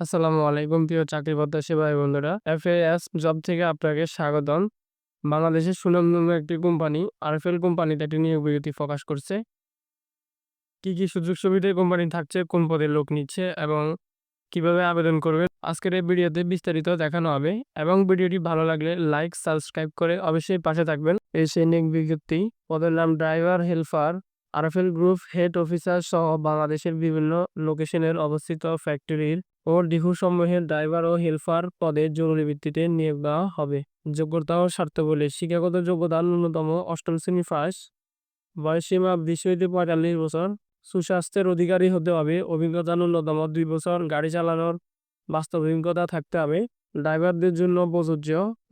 আসসালামু আলাইকুম প্রিয় চাকরি প্রত্যাশী ভাই বন্ধুরা এফএএস জব থেকে আপনাকে স্বাগতম। বাংলাদেশের সুনামধন্য একটি কোম্পানি আরএফএল কোম্পানিতে একটি নিয়োগ বিজ্ঞপ্তি প্রকাশ করছে। কি কি সুযোগ সুবিধা কোম্পানি থাকছে, কোন পদে লোক নিচ্ছে এবং কীভাবে আবেদন করবেন, আজকের এই ভিডিওতে বিস্তারিত দেখানো হবে এবং ভিডিওটি ভালো লাগলে লাইক সাবস্ক্রাইব করে অবশ্যই পাশে থাকবেন। এই সেই নিয়োগ বিজ্ঞপ্তি, পদের নাম driver helper RFL group head officer সহ বাংলাদেশের বিভিন্ন লোকেশনের অবস্থিত ফ্যাক্টরির ও ডিহুসমূহের ড্রাইভার ও হেলপার পদে জরুরি ভিত্তিতে নিয়োগ দেওয়া হবে। যোগ্যতা ও স্বার্থবলে শিক্ষাগত যোগ্যতা ন্যূনতম অষ্টম শ্রেণি পাস। বয়সীমা বিশ হইতে পঁয়তাল্লিশ বছর। সুস্বাস্থ্যের অধিকারী হতে হবে। অভিজ্ঞতা ন্যূনতম দুই বছর। গাড়ি চালানোর বাস্তব অভিজ্ঞতা থাকতে হবে। ড্রাইভারদের জন্য প্রযোজ্য।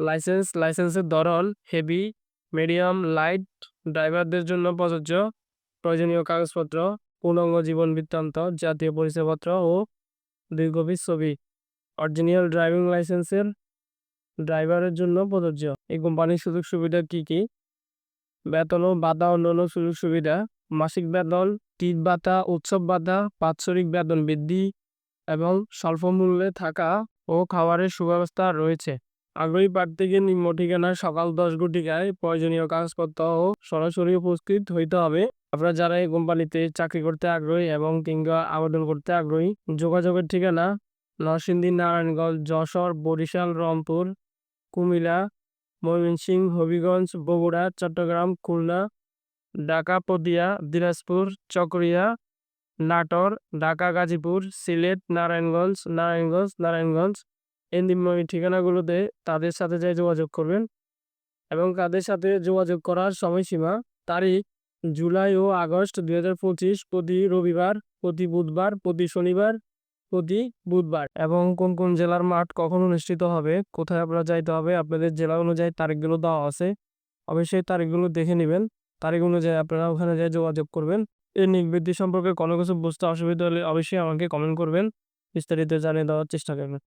লাইসেন্স। লাইসেন্সের ধরন হেভি, মিডিয়াম, লাইট। ড্রাইভারদের জন্য প্রযোজ্য। প্রয়োজনীয় কাগজপত্র, পূর্ণাঙ্গ জীবন বৃত্তান্ত, জাতীয় পরিচয়পত্র ও দুই ছবি। অরিজিনাল ড্রাইভিং লাইসেন্সের ড্রাইভারের জন্য প্রযোজ্য। এই কোম্পানির সুযোগ সুবিধা কি কি? বেতন ও বাধা অন্যান্য সুযোগ সুবিধা। মাসিক বেতন টিট বাতা উৎসব বাতা বাৎসরিক বেতন বৃদ্ধি এবং স্বল্প মূল্যে থাকা ও খাবারের সুব্যবস্থা রয়েছে। আগ্রহী প্রার্থীকে নিম্ন ঠিকানায় সকাল দশ ঘটিকায় প্রয়োজনীয় কাগজপত্র ও সরাসরি উপস্থিত হইতে হবে। আপনারা যারা এই কোম্পানিতে চাকরি করতে আগ্রহী এবং কিংবা আবেদন করতে আগ্রহী, যোগাযোগের ঠিকানা নরসিংদী, নারায়ণগঞ্জ, যশোর, বরিশাল, রংপুর, কুমিল্লা, ময়মনসিংহ, হবিগঞ্জ, বগুড়া, চট্টগ্রাম, খুলনা, ঢাকা, পদিয়া, দিনাজপুর, চকরিয়া, নাটোর, ঢাকা, গাজীপুর, সিলেট, নারায়ণগঞ্জ নারায়ণগঞ্জ নারায়ণগঞ্জ এই ঠিকানাগুলোতে তাদের সাথে যাই যোগাযোগ করবেন এবং তাদের সাথে যোগাযোগ করার সময়সীমা তারিখ জুলাই ও আগস্ট দুই হাজার পঁচিশ প্রতি রবিবার, প্রতি বুধবার, প্রতি শনিবার, প্রতি বুধবার এবং কোন কোন জেলার মাঠ কখন অনুষ্ঠিত হবে, কোথায় আপনারা যাইতে হবে, আপনাদের জেলা অনুযায়ী তারিখগুলো দেওয়া আছে, অবশ্যই তারিখগুলো দেখে নেবেন, তারিখ অনুযায়ী আপনারা ওখানে যাই যোগাযোগ করবেন। এই নিবৃত্তি সম্পর্কে কোনো কিছু বুঝতে অসুবিধা হলে অবশ্যই আমাকে কমেন্ট করবেন, বিস্তারিত জানিয়ে দেওয়ার চেষ্টা করবেন।